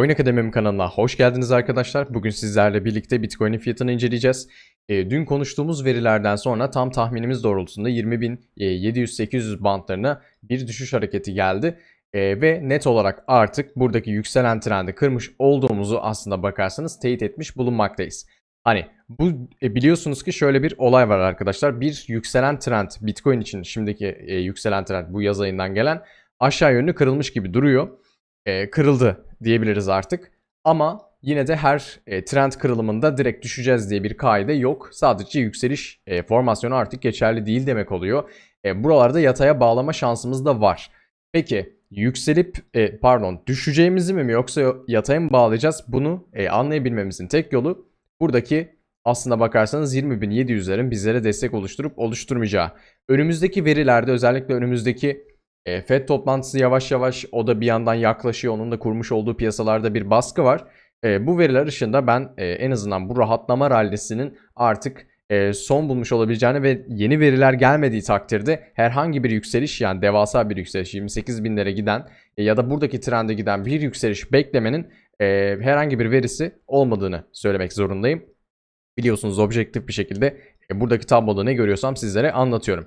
Oyun Akademim kanalına hoş geldiniz arkadaşlar. Bugün sizlerle birlikte Bitcoin'in fiyatını inceleyeceğiz. E, dün konuştuğumuz verilerden sonra tam tahminimiz doğrultusunda 20.700-800 bantlarına bir düşüş hareketi geldi. E, ve net olarak artık buradaki yükselen trendi kırmış olduğumuzu aslında bakarsanız teyit etmiş bulunmaktayız. Hani bu e, biliyorsunuz ki şöyle bir olay var arkadaşlar. Bir yükselen trend Bitcoin için şimdiki e, yükselen trend bu yaz ayından gelen aşağı yönlü kırılmış gibi duruyor. E, kırıldı diyebiliriz artık. Ama yine de her e, trend kırılımında direkt düşeceğiz diye bir kaide yok. Sadece yükseliş e, formasyonu artık geçerli değil demek oluyor. E, buralarda yataya bağlama şansımız da var. Peki yükselip e, pardon düşeceğimizi mi yoksa yataya mı bağlayacağız? Bunu e, anlayabilmemizin tek yolu buradaki aslında bakarsanız 20.700'lerin bizlere destek oluşturup oluşturmayacağı. Önümüzdeki verilerde özellikle önümüzdeki e, FED toplantısı yavaş yavaş o da bir yandan yaklaşıyor. Onun da kurmuş olduğu piyasalarda bir baskı var. E, bu veriler ışığında ben e, en azından bu rahatlama rallisinin artık e, son bulmuş olabileceğini ve yeni veriler gelmediği takdirde herhangi bir yükseliş yani devasa bir yükseliş 28 binlere giden e, ya da buradaki trende giden bir yükseliş beklemenin e, herhangi bir verisi olmadığını söylemek zorundayım. Biliyorsunuz objektif bir şekilde e, buradaki tabloda ne görüyorsam sizlere anlatıyorum.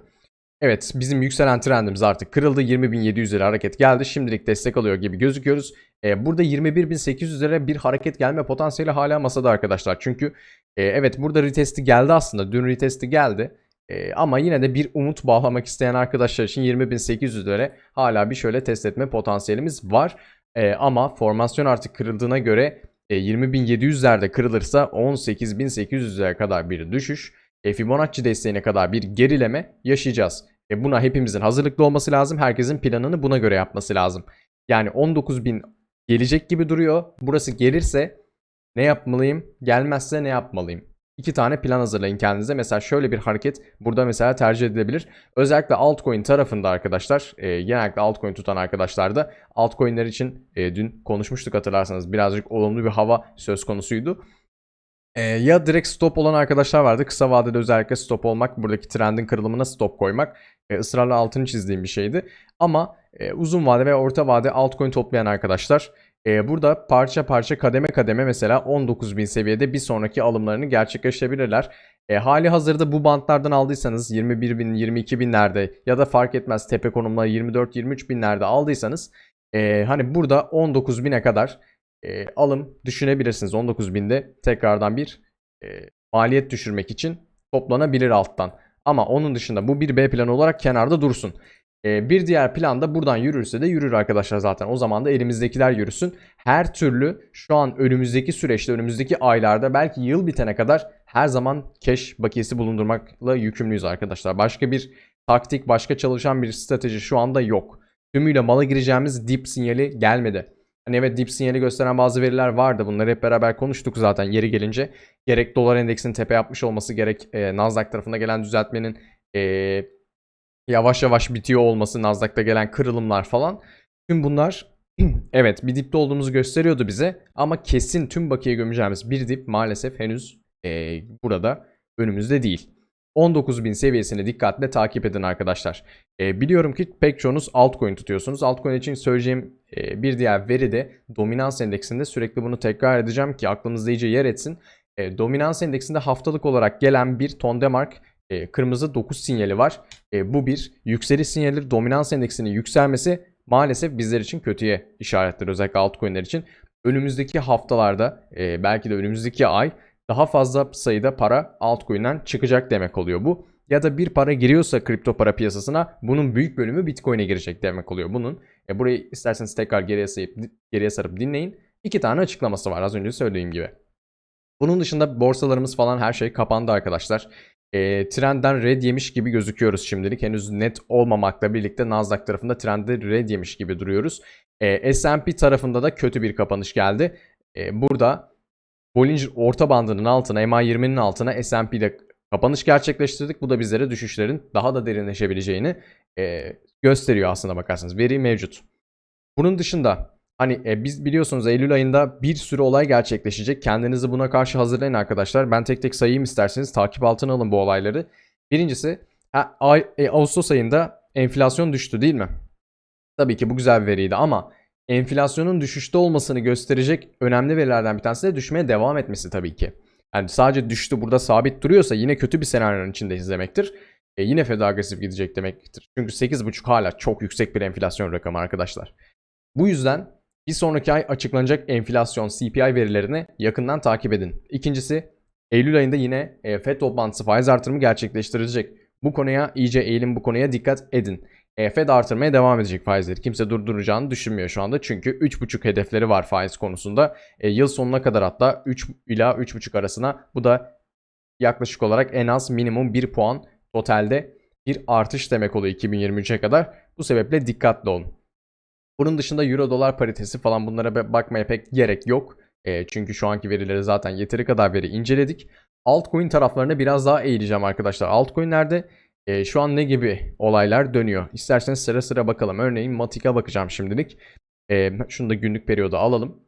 Evet bizim yükselen trendimiz artık kırıldı. 20.700'lere hareket geldi. Şimdilik destek alıyor gibi gözüküyoruz. Ee, burada 21.800'lere bir hareket gelme potansiyeli hala masada arkadaşlar. Çünkü e, evet burada retesti geldi aslında. Dün retesti geldi. E, ama yine de bir umut bağlamak isteyen arkadaşlar için 20.800'lere hala bir şöyle test etme potansiyelimiz var. E, ama formasyon artık kırıldığına göre e, 20.700'lerde kırılırsa 18.800'lere kadar bir düşüş. E, Fibonacci desteğine kadar bir gerileme yaşayacağız. E, buna hepimizin hazırlıklı olması lazım. Herkesin planını buna göre yapması lazım. Yani 19.000 gelecek gibi duruyor. Burası gelirse ne yapmalıyım? Gelmezse ne yapmalıyım? İki tane plan hazırlayın kendinize. Mesela şöyle bir hareket burada mesela tercih edilebilir. Özellikle altcoin tarafında arkadaşlar, e, genellikle altcoin tutan arkadaşlar da altcoin'ler için e, dün konuşmuştuk hatırlarsanız birazcık olumlu bir hava söz konusuydu. E, ya direkt stop olan arkadaşlar vardı. Kısa vadede özellikle stop olmak, buradaki trendin kırılımına stop koymak e, ısrarla altını çizdiğim bir şeydi. Ama e, uzun vade ve orta vade altcoin toplayan arkadaşlar e, burada parça parça kademe kademe mesela 19.000 seviyede bir sonraki alımlarını gerçekleştirebilirler. E, hali hazırda bu bantlardan aldıysanız 21.000, 22.000'lerde ya da fark etmez tepe konumları 24-23 binlerde aldıysanız e, hani burada 19.000'e kadar e, alım düşünebilirsiniz. 19.000'de tekrardan bir e, maliyet düşürmek için toplanabilir alttan. Ama onun dışında bu bir B planı olarak kenarda dursun. E, bir diğer plan da buradan yürürse de yürür arkadaşlar zaten. O zaman da elimizdekiler yürüsün. Her türlü şu an önümüzdeki süreçte, önümüzdeki aylarda belki yıl bitene kadar her zaman cash bakiyesi bulundurmakla yükümlüyüz arkadaşlar. Başka bir taktik, başka çalışan bir strateji şu anda yok. Tümüyle mala gireceğimiz dip sinyali gelmedi. Hani evet dip sinyali gösteren bazı veriler vardı. Bunları hep beraber konuştuk zaten yeri gelince. Gerek dolar endeksinin tepe yapmış olması gerek e, Nasdaq tarafında gelen düzeltmenin e, yavaş yavaş bitiyor olması Nasdaq'ta gelen kırılımlar falan. Tüm bunlar evet bir dipte olduğumuzu gösteriyordu bize. Ama kesin tüm bakiye gömeceğimiz bir dip maalesef henüz e, burada önümüzde değil. 19.000 seviyesini dikkatle takip edin arkadaşlar. E, biliyorum ki pek çoğunuz altcoin tutuyorsunuz. Altcoin için söyleyeceğim e, bir diğer veri de dominans endeksinde sürekli bunu tekrar edeceğim ki aklınızda iyice yer etsin. E, dominans endeksinde haftalık olarak gelen bir Tondemark e, kırmızı 9 sinyali var. E, bu bir yükseliş sinyali. Dominans endeksinin yükselmesi maalesef bizler için kötüye işaretler özellikle altcoin'ler için. Önümüzdeki haftalarda e, belki de önümüzdeki ay daha fazla sayıda para altcoin'den çıkacak demek oluyor bu. Ya da bir para giriyorsa kripto para piyasasına bunun büyük bölümü Bitcoin'e girecek demek oluyor bunun. E burayı isterseniz tekrar geriye sarıp, geriye sarıp dinleyin. İki tane açıklaması var az önce söylediğim gibi. Bunun dışında borsalarımız falan her şey kapandı arkadaşlar. E, trendden red yemiş gibi gözüküyoruz şimdilik. Henüz net olmamakla birlikte Nasdaq tarafında trende red yemiş gibi duruyoruz. E, S&P tarafında da kötü bir kapanış geldi. E, burada Bollinger orta bandının altına, MA20'nin altına S&P'de kapanış gerçekleştirdik. Bu da bizlere düşüşlerin daha da derinleşebileceğini e, gösteriyor aslında bakarsanız. Veri mevcut. Bunun dışında hani e, biz biliyorsunuz Eylül ayında bir sürü olay gerçekleşecek. Kendinizi buna karşı hazırlayın arkadaşlar. Ben tek tek sayayım isterseniz. Takip altına alın bu olayları. Birincisi e, Ağustos ayında enflasyon düştü değil mi? Tabii ki bu güzel bir veriydi ama enflasyonun düşüşte olmasını gösterecek önemli verilerden bir tanesi de düşmeye devam etmesi tabii ki. Yani sadece düştü burada sabit duruyorsa yine kötü bir senaryonun içindeyiz demektir. E yine Fed agresif gidecek demektir. Çünkü 8,5 hala çok yüksek bir enflasyon rakamı arkadaşlar. Bu yüzden bir sonraki ay açıklanacak enflasyon CPI verilerini yakından takip edin. İkincisi Eylül ayında yine e, FED toplantısı faiz artırımı gerçekleştirilecek. Bu konuya iyice eğilin bu konuya dikkat edin. E, Fed artırmaya devam edecek faizleri. Kimse durduracağını düşünmüyor şu anda. Çünkü 3,5 hedefleri var faiz konusunda. E, yıl sonuna kadar hatta 3 ila 3,5 arasına bu da yaklaşık olarak en az minimum 1 puan totalde bir artış demek oluyor 2023'e kadar. Bu sebeple dikkatli olun. Bunun dışında euro dolar paritesi falan bunlara bakmaya pek gerek yok. E, çünkü şu anki verileri zaten yeteri kadar veri inceledik. Altcoin taraflarına biraz daha eğileceğim arkadaşlar. Altcoin'lerde e, şu an ne gibi olaylar dönüyor? İsterseniz sıra sıra bakalım. Örneğin Matic'e bakacağım şimdilik. E, şunu da günlük periyoda alalım.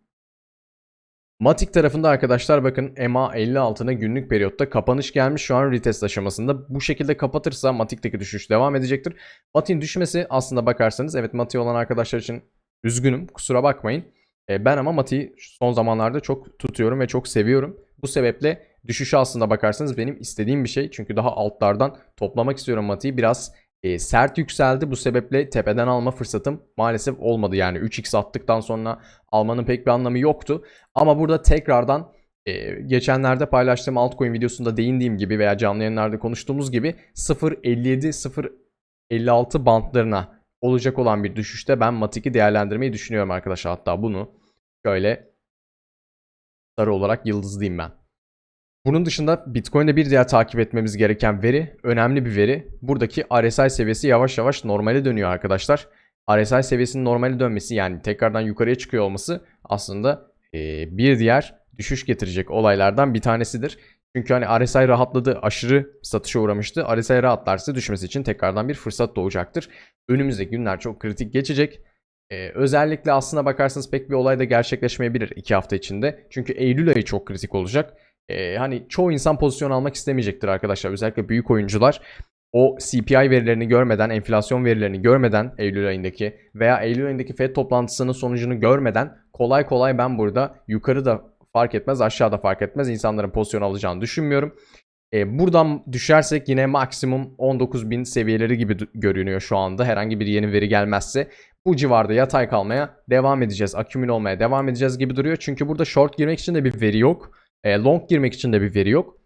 Matic tarafında arkadaşlar bakın EMA 50 altına günlük periyotta kapanış gelmiş şu an retest aşamasında. Bu şekilde kapatırsa Matic'teki düşüş devam edecektir. Matic'in düşmesi aslında bakarsanız evet Matic olan arkadaşlar için üzgünüm kusura bakmayın. E, ben ama Matic'i son zamanlarda çok tutuyorum ve çok seviyorum. Bu sebeple düşüşü aslında bakarsanız benim istediğim bir şey. Çünkü daha altlardan toplamak istiyorum Matic'i. Biraz e, sert yükseldi. Bu sebeple tepeden alma fırsatım maalesef olmadı. Yani 3x attıktan sonra almanın pek bir anlamı yoktu. Ama burada tekrardan e, geçenlerde paylaştığım altcoin videosunda değindiğim gibi veya canlı yayınlarda konuştuğumuz gibi 0.57 0.56 bantlarına olacak olan bir düşüşte ben Matic'i değerlendirmeyi düşünüyorum arkadaşlar. Hatta bunu şöyle sarı olarak yıldızlayayım ben. Bunun dışında Bitcoin'de bir diğer takip etmemiz gereken veri, önemli bir veri. Buradaki RSI seviyesi yavaş yavaş normale dönüyor arkadaşlar. RSI seviyesinin normale dönmesi yani tekrardan yukarıya çıkıyor olması aslında e, bir diğer düşüş getirecek olaylardan bir tanesidir. Çünkü hani RSI rahatladı, aşırı satışa uğramıştı. RSI rahatlarsa düşmesi için tekrardan bir fırsat doğacaktır. Önümüzdeki günler çok kritik geçecek. Ee, özellikle aslına bakarsanız pek bir olay da gerçekleşmeyebilir 2 hafta içinde. Çünkü Eylül ayı çok kritik olacak. Ee, hani çoğu insan pozisyon almak istemeyecektir arkadaşlar. Özellikle büyük oyuncular o CPI verilerini görmeden, enflasyon verilerini görmeden Eylül ayındaki veya Eylül ayındaki FED toplantısının sonucunu görmeden kolay kolay ben burada yukarı da fark etmez, aşağıda fark etmez insanların pozisyon alacağını düşünmüyorum. E, buradan düşersek yine maksimum 19.000 seviyeleri gibi görünüyor şu anda. Herhangi bir yeni veri gelmezse bu civarda yatay kalmaya devam edeceğiz. Akümül olmaya devam edeceğiz gibi duruyor. Çünkü burada short girmek için de bir veri yok. E, long girmek için de bir veri yok.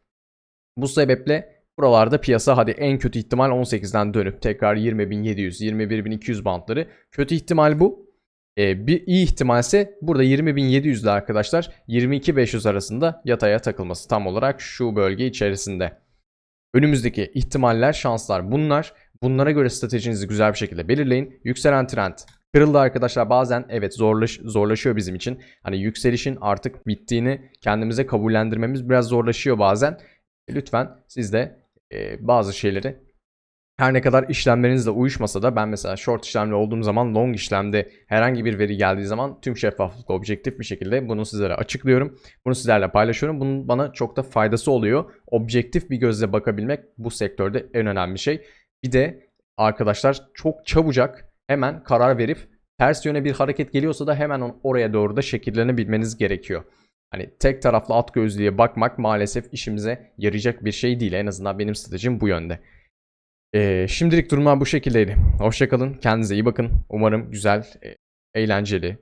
Bu sebeple buralarda piyasa hadi en kötü ihtimal 18'den dönüp tekrar 20.700, 21.200 bantları. Kötü ihtimal bu. E, bir iyi ihtimalse burada 20.700'de arkadaşlar 22.500 arasında yataya takılması tam olarak şu bölge içerisinde. Önümüzdeki ihtimaller, şanslar bunlar. Bunlara göre stratejinizi güzel bir şekilde belirleyin. Yükselen trend kırıldı arkadaşlar. Bazen evet zorlaş, zorlaşıyor bizim için. Hani yükselişin artık bittiğini kendimize kabullendirmemiz biraz zorlaşıyor bazen. Lütfen siz de e, bazı şeyleri her ne kadar işlemlerinizle uyuşmasa da ben mesela short işlemli olduğum zaman long işlemde herhangi bir veri geldiği zaman tüm şeffaflıkla objektif bir şekilde bunu sizlere açıklıyorum. Bunu sizlerle paylaşıyorum. Bunun bana çok da faydası oluyor. Objektif bir gözle bakabilmek bu sektörde en önemli şey. Bir de arkadaşlar çok çabucak hemen karar verip ters yöne bir hareket geliyorsa da hemen oraya doğru da şekillenebilmeniz gerekiyor. Hani tek taraflı at gözlüğe bakmak maalesef işimize yarayacak bir şey değil. En azından benim stratejim bu yönde. Ee, şimdilik durumlar bu şekildeydi. Hoşçakalın. Kendinize iyi bakın. Umarım güzel, e, eğlenceli,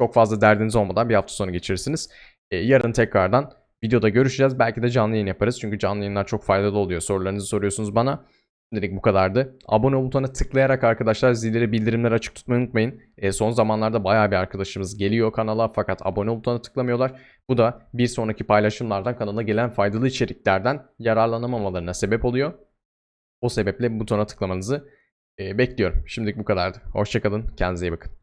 çok fazla derdiniz olmadan bir hafta sonu geçirirsiniz. Ee, yarın tekrardan videoda görüşeceğiz. Belki de canlı yayın yaparız. Çünkü canlı yayınlar çok faydalı oluyor. Sorularınızı soruyorsunuz bana. Şimdilik bu kadardı. Abone ol tıklayarak arkadaşlar zilleri bildirimleri açık tutmayı unutmayın. E, son zamanlarda bayağı bir arkadaşımız geliyor kanala fakat abone ol tıklamıyorlar. Bu da bir sonraki paylaşımlardan kanala gelen faydalı içeriklerden yararlanamamalarına sebep oluyor. O sebeple butona tıklamanızı e, bekliyorum. Şimdilik bu kadardı. Hoşçakalın. Kendinize iyi bakın.